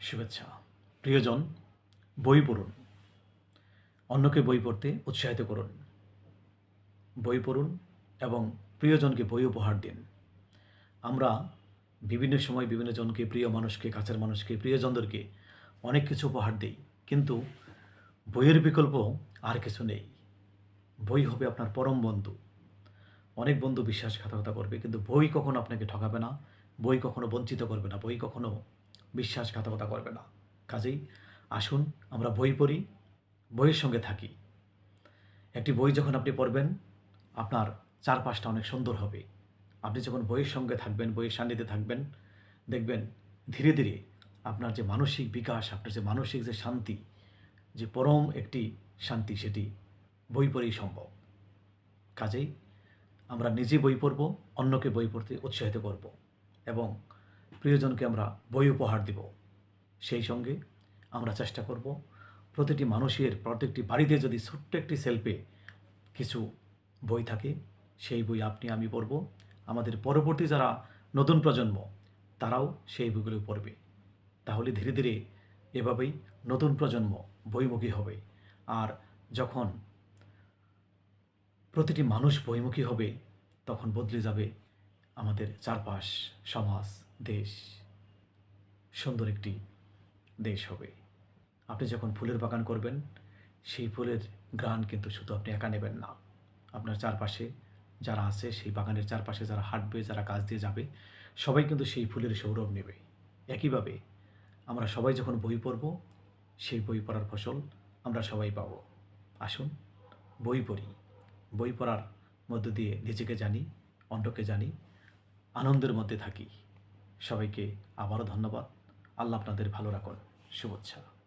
শুভেচ্ছা। প্রিয়জন, বই পড়ুন। অন্যকে বই পড়তে উৎসাহিত করুন। বই পড়ুন এবং প্রিয়জনকে বই উপহার দিন। আমরা বিভিন্ন সময় বিভিন্ন জনকে, প্রিয় মানুষকে, কাছের মানুষকে, প্রিয়জনদেরকে অনেক কিছু উপহার দিই। কিন্তু বইয়ের বিকল্প আর কিছু নেই। বই হবে আপনার পরম বন্ধু। অনেক বন্ধু বিশ্বাসঘাতকতা করবে, কিন্তু বই কখনো আপনাকে ঠকাবে না, বই কখনো বঞ্চিত করবে না, বই কখনো বিশ্বাসঘাতকতা করবে না। কাজেই আসুন, আমরা বই পড়ি, বইয়ের সঙ্গে থাকি। একটি বই যখন আপনি পড়বেন, আপনার চারপাশটা অনেক সুন্দর হবে। আপনি যখন বইয়ের সঙ্গে থাকবেন, বইয়ের সান্নিধ্যে থাকবেন, দেখবেন ধীরে ধীরে আপনার যে মানসিক বিকাশ, আপনার যে মানসিক যে শান্তি, যে পরম একটি শান্তি, সেটি বই পড়েই সম্ভব। কাজেই আমরা নিজে বই পড়ব, অন্যকে বই পড়তে উৎসাহিত করব এবং প্রিয়জনকে আমরা বই উপহার দেব। সেই সঙ্গে আমরা চেষ্টা করব প্রতিটি মানুষের, প্রত্যেকটি বাড়িতে যদি ছোট্ট একটি সেলফে কিছু বই থাকে, সেই বই আপনি, আমি পড়ব। আমাদের পরবর্তী যারা নতুন প্রজন্ম, তারাও সেই বইগুলো পড়বে। তাহলে ধীরে ধীরে এভাবেই নতুন প্রজন্ম বইমুখী হবে। আর যখন প্রতিটি মানুষ বইমুখী হবে, তখন বদলে যাবে আমাদের চারপাশ সমাজ। দেশ সুন্দর একটি দেশ হবে। আপনি যখন ফুলের বাগান করবেন, সেই ফুলের গ্রান কিন্তু শুধু আপনি একা নেবেন না। আপনার চারপাশে যারা আছে, সেই বাগানের চারপাশে যারা হাঁটবে, যারা কাজ দিয়ে যাবে, সবাই কিন্তু সেই ফুলের সৌরভ নেবে। একইভাবে আমরা সবাই যখন বই পড়ব, সেই বই পড়ার ফসল আমরা সবাই পাবো। আসুন বই পড়ি। বই পড়ার মধ্য দিয়ে নিজেকে জানি, অন্যকে জানি, আনন্দের মধ্যে থাকি। সবাইকে আবারও ধন্যবাদ। আল্লাহ আপনাদের ভালো রাখুন। শুভেচ্ছা।